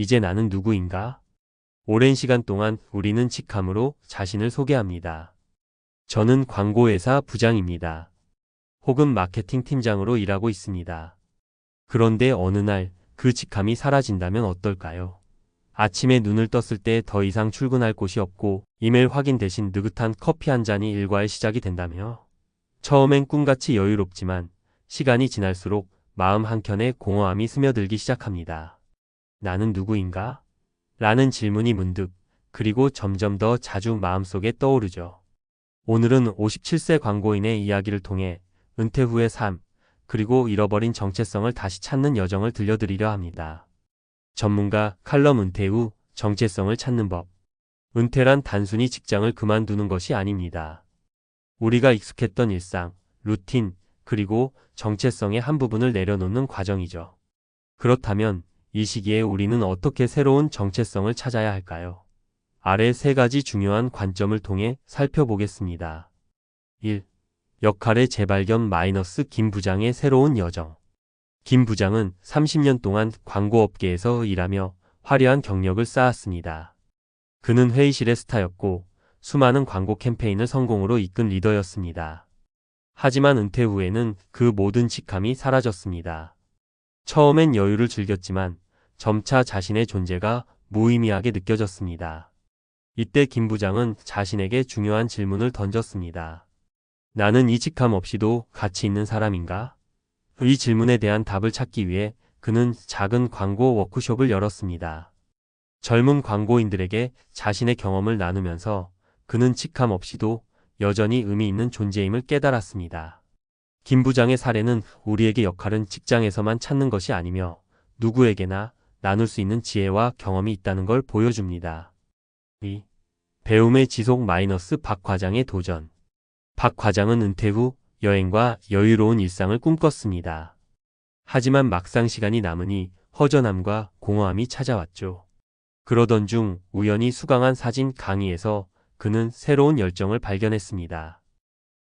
이제 나는 누구인가? 오랜 시간 동안 우리는 직함으로 자신을 소개합니다. 저는 광고회사 부장입니다. 혹은 마케팅 팀장으로 일하고 있습니다. 그런데 어느 날 그 직함이 사라진다면 어떨까요? 아침에 눈을 떴을 때 더 이상 출근할 곳이 없고 이메일 확인 대신 느긋한 커피 한 잔이 일과의 시작이 된다며. 처음엔 꿈같이 여유롭지만 시간이 지날수록 마음 한켠에 공허함이 스며들기 시작합니다. 나는 누구인가? 라는 질문이 문득 그리고 점점 더 자주 마음속에 떠오르죠. 오늘은 57세 광고인의 이야기를 통해 은퇴 후의 삶, 그리고 잃어버린 정체성을 다시 찾는 여정을 들려드리려 합니다. 전문가 칼럼 은퇴 후 정체성을 찾는 법. 은퇴란 단순히 직장을 그만두는 것이 아닙니다. 우리가 익숙했던 일상, 루틴, 그리고 정체성의 한 부분을 내려놓는 과정이죠. 그렇다면 이 시기에 우리는 어떻게 새로운 정체성을 찾아야 할까요? 아래 세 가지 중요한 관점을 통해 살펴보겠습니다. 1. 역할의 재발견 마이너스 김 부장의 새로운 여정. 김 부장은 30년 동안 광고업계에서 일하며 화려한 경력을 쌓았습니다. 그는 회의실의 스타였고 수많은 광고 캠페인을 성공으로 이끈 리더였습니다. 하지만 은퇴 후에는 그 모든 직함이 사라졌습니다. 처음엔 여유를 즐겼지만 점차 자신의 존재가 무의미하게 느껴졌습니다. 이때 김 부장은 자신에게 중요한 질문을 던졌습니다. 나는 이 직함 없이도 가치 있는 사람인가? 이 질문에 대한 답을 찾기 위해 그는 작은 광고 워크숍을 열었습니다. 젊은 광고인들에게 자신의 경험을 나누면서 그는 직함 없이도 여전히 의미 있는 존재임을 깨달았습니다. 김 부장의 사례는 우리에게 역할은 직장에서만 찾는 것이 아니며 누구에게나 나눌 수 있는 지혜와 경험이 있다는 걸 보여줍니다. 2. 배움의 지속 마이너스 박 과장의 도전. 박 과장은 은퇴 후 여행과 여유로운 일상을 꿈꿨습니다. 하지만 막상 시간이 남으니 허전함과 공허함이 찾아왔죠. 그러던 중 우연히 수강한 사진 강의에서 그는 새로운 열정을 발견했습니다.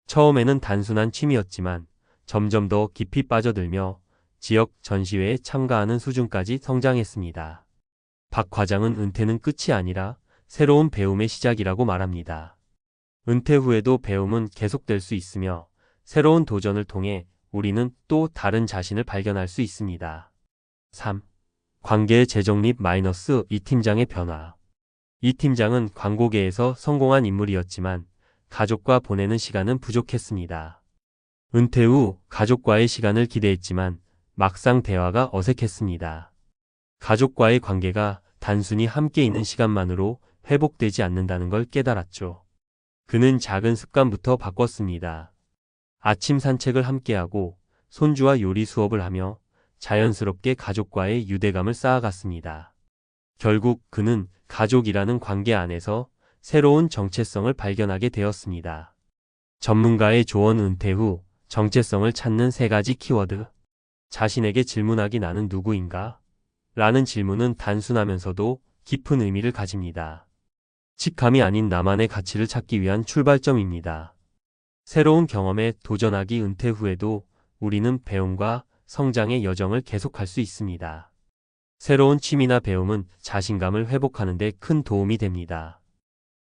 처음에는 단순한 취미였지만 점점 더 깊이 빠져들며 지역 전시회에 참가하는 수준까지 성장했습니다. 박 과장은 은퇴는 끝이 아니라 새로운 배움의 시작이라고 말합니다. 은퇴 후에도 배움은 계속될 수 있으며 새로운 도전을 통해 우리는 또 다른 자신을 발견할 수 있습니다. 3. 관계의 재정립 마이너스 이 팀장의 변화. 이 팀장은 광고계에서 성공한 인물이었지만 가족과 보내는 시간은 부족했습니다. 은퇴 후 가족과의 시간을 기대했지만 막상 대화가 어색했습니다. 가족과의 관계가 단순히 함께 있는 시간만으로 회복되지 않는다는 걸 깨달았죠. 그는 작은 습관부터 바꿨습니다. 아침 산책을 함께하고 손주와 요리 수업을 하며 자연스럽게 가족과의 유대감을 쌓아갔습니다. 결국 그는 가족이라는 관계 안에서 새로운 정체성을 발견하게 되었습니다. 전문가의 조언 은퇴 후 정체성을 찾는 세 가지 키워드. 자신에게 질문하기 나는 누구인가? 라는 질문은 단순하면서도 깊은 의미를 가집니다. 직함이 아닌 나만의 가치를 찾기 위한 출발점입니다. 새로운 경험에 도전하기 은퇴 후에도 우리는 배움과 성장의 여정을 계속할 수 있습니다. 새로운 취미나 배움은 자신감을 회복하는 데 큰 도움이 됩니다.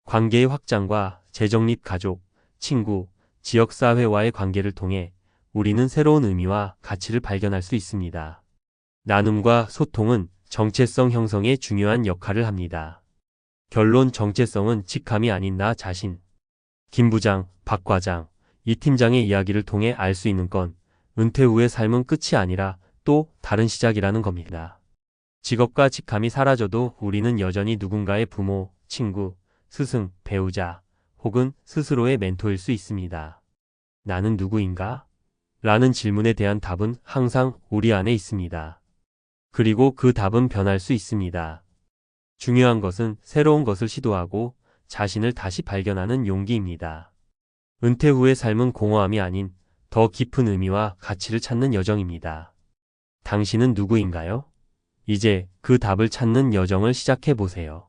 관계의 확장과 재정립 가족, 친구, 지역사회와의 관계를 통해 우리는 새로운 의미와 가치를 발견할 수 있습니다. 나눔과 소통은 정체성 형성에 중요한 역할을 합니다. 결론 정체성은 직함이 아닌 나 자신. 김 부장, 박 과장, 이 팀장의 이야기를 통해 알 수 있는 건 은퇴 후의 삶은 끝이 아니라 또 다른 시작이라는 겁니다. 직업과 직함이 사라져도 우리는 여전히 누군가의 부모, 친구, 스승, 배우자, 혹은 스스로의 멘토일 수 있습니다. 나는 누구인가? 라는 질문에 대한 답은 항상 우리 안에 있습니다. 그리고 그 답은 변할 수 있습니다. 중요한 것은 새로운 것을 시도하고 자신을 다시 발견하는 용기입니다. 은퇴 후의 삶은 공허함이 아닌 더 깊은 의미와 가치를 찾는 여정입니다. 당신은 누구인가요? 이제 그 답을 찾는 여정을 시작해 보세요.